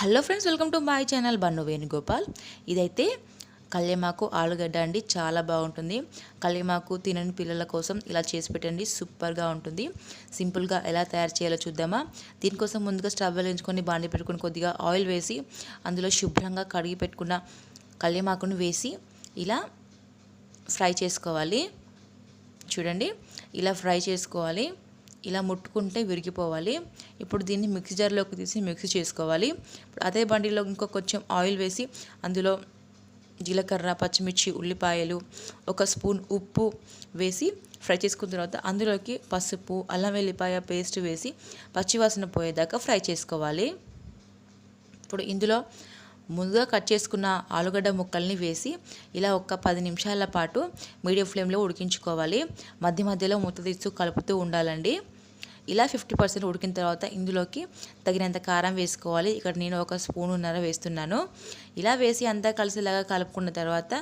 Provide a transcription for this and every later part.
Hello friends welcome to my channel Bannu Venugopal. ఇదైతే కళ్యమాకు ఆలుగడ్డ అండి చాలా బాగుంటుంది. కళ్యమాకు తినని పిల్లల కోసం ఇలా చేసి పెట్టండి సూపర్గా ఉంటుంది. సింపుల్గా ఎలా తయారు చేయాలో చూద్దామా. దీనికోసం ముందుగా స్టవ్ వెలిగించుకొని బాండి పెట్టుకొని కొద్దిగా ఆయిల్ వేసి అందులో శుభ్రంగా కడిగి పెట్టుకున్న కళ్యమాకును వేసి ఇలా ఫ్రై చేసుకోవాలి. చూడండి ఇలా ఫ్రై చేసుకోవాలి. ఇలా ముట్టుకుంటే విరిగిపోవాలి. ఇప్పుడు దీన్ని మిక్సీ జార్లోకి తీసి మిక్సీ చేసుకోవాలి. ఇప్పుడు అదే బండిలో ఇంకో కొంచెం ఆయిల్ వేసి అందులో జీలకర్ర పచ్చిమిర్చి ఉల్లిపాయలు ఒక స్పూన్ ఉప్పు వేసి ఫ్రై చేసుకున్న తర్వాత అందులోకి పసుపు అల్లం వెల్లిపాయ పేస్ట్ వేసి పచ్చివాసన పోయేదాకా ఫ్రై చేసుకోవాలి. ఇప్పుడు ఇందులో ముందుగా కట్ చేసుకున్న ఆలుగడ్డ ముక్కల్ని వేసి ఇలా ఒక పది నిమిషాల పాటు మీడియం ఫ్లేమ్లో ఉడికించుకోవాలి. మధ్య మధ్యలో మూత తీస్తూ కలుపుతూ ఉండాలండి. ఇలా ఫిఫ్టీ పర్సెంట్ ఉడికిన తర్వాత ఇందులోకి తగినంత కారం వేసుకోవాలి. ఇక్కడ నేను ఒక స్పూన్ ఉన్నర వేస్తున్నాను. ఇలా వేసి అంతా కలిసేలాగా కలుపుకున్న తర్వాత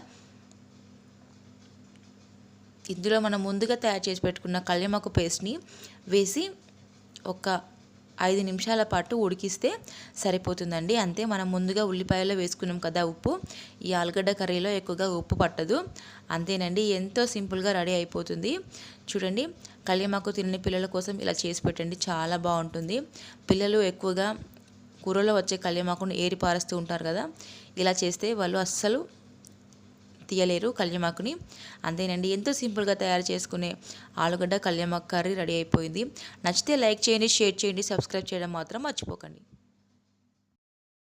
ఇందులో మనం ముందుగా తయారు చేసి పెట్టుకున్న కళ్యమాకు పేస్ట్ని వేసి ఒక ఐదు నిమిషాల పాటు ఉడికిస్తే సరిపోతుందండి. అంతే మనం ముందుగా ఉల్లిపాయలో వేసుకున్నాం కదా ఉప్పు. ఈ ఆలుగడ్డ కర్రీలో ఎక్కువగా ఉప్పు పట్టదు. అంతేనండి ఎంతో సింపుల్గా రెడీ అయిపోతుంది. చూడండి కళ్యమాకు తినని పిల్లల కోసం ఇలా చేసి పెట్టండి చాలా బాగుంటుంది. పిల్లలు ఎక్కువగా కూరలో వచ్చే కళ్యమాకును ఏరి పారేస్తూ ఉంటారు కదా ఇలా చేస్తే వాళ్ళు అస్సలు తీయలేరు కళ్యమాకుని. అంతేనండి ఎంతో సింపుల్గా తయారు చేసుకునే ఆలుగడ్డ కళ్యమాకు కర్రీ రెడీ అయిపోయింది. నచ్చితే లైక్ చేయండి షేర్ చేయండి సబ్స్క్రైబ్ చేయడం మాత్రం మర్చిపోకండి.